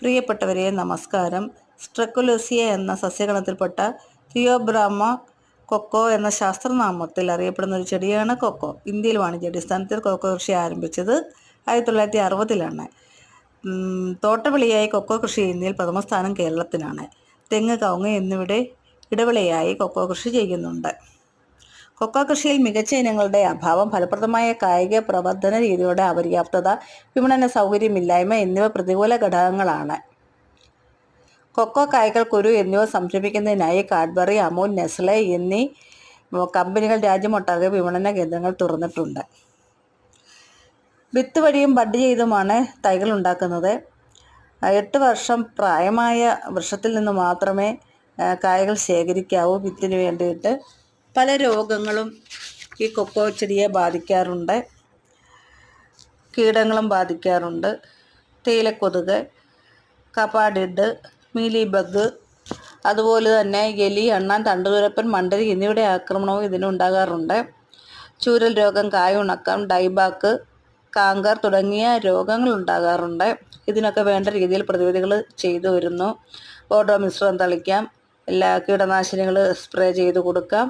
പ്രിയപ്പെട്ടവരെ നമസ്കാരം. സ്ട്രെക്കുലോസിയ എന്ന സസ്യഗണത്തിൽപ്പെട്ട തിയോബ്രാമ കൊക്കോ എന്ന ശാസ്ത്രനാമത്തിൽ അറിയപ്പെടുന്ന ഒരു ചെടിയാണ് കൊക്കോ. ഇന്ത്യയിൽ വാണിജ്യാടിസ്ഥാനത്തിൽ കൊക്കോ കൃഷി ആരംഭിച്ചത് ആയിരത്തി തൊള്ളായിരത്തി അറുപതിലാണ് തോട്ടവിളിയായി കൊക്കോ കൃഷി ഇന്ത്യയിൽ പ്രഥമ സ്ഥാനം കേരളത്തിനാണ്. തെങ്ങ് കവുങ്ങ് എന്നിവിടെ ഇടവിളയായി കൊക്കോ കൃഷി ചെയ്യുന്നുണ്ട്. കൊക്കോ കൃഷിയിൽ മികച്ച ഇനങ്ങളുടെ അഭാവം ഫലപ്രദമായ കായിക പ്രവർത്തന രീതിയുടെ അപര്യാപ്തത വിപണന സൗകര്യമില്ലായ്മ എന്നിവ പ്രതികൂല ഘടകങ്ങളാണ്. കൊക്കോ കായ്കൾ കുരു എന്നിവ സംരംഭിക്കുന്നതിനായി കാഡ്ബറി അമൂൽ നെസ്ലെ എന്നീ കമ്പനികൾ രാജ്യമൊട്ടാകെ വിപണന കേന്ദ്രങ്ങൾ തുറന്നിട്ടുണ്ട്. വിത്ത് വഴിയും ബഡ് ചെയ്തുമാണ് തൈകൾ ഉണ്ടാക്കുന്നത്. എട്ട് വർഷം പ്രായമായ വൃക്ഷത്തിൽ നിന്ന് മാത്രമേ കായകൾ ശേഖരിക്കാവൂ വിത്തിന് വേണ്ടിയിട്ട്. പല രോഗങ്ങളും ഈ കൊക്കോ ചെടിയെ ബാധിക്കാറുണ്ട്. കീടങ്ങളും ബാധിക്കാറുണ്ട്. തേയിലക്കൊതുക് കപാഡിഡ് മീലി ബഗ് അതുപോലെ തന്നെ എലി എണ്ണാൻ തണ്ടുതുരപ്പൻ മണ്ടരി എന്നിവയുടെ ആക്രമണവും ഇതിനുണ്ടാകാറുണ്ട് ചൂരൽ രോഗം കായുണക്കം ഡൈബാക്ക് കാങ്കർ തുടങ്ങിയ രോഗങ്ങൾ ഉണ്ടാകാറുണ്ട്. ഇതിനൊക്കെ വേണ്ട രീതിയിൽ പ്രതിവിധികൾ ചെയ്തു വരുന്നു. ബോഡോ മിശ്രം തളിക്കാം. എല്ലാ കീടനാശിനികൾ സ്പ്രേ ചെയ്ത് കൊടുക്കാം.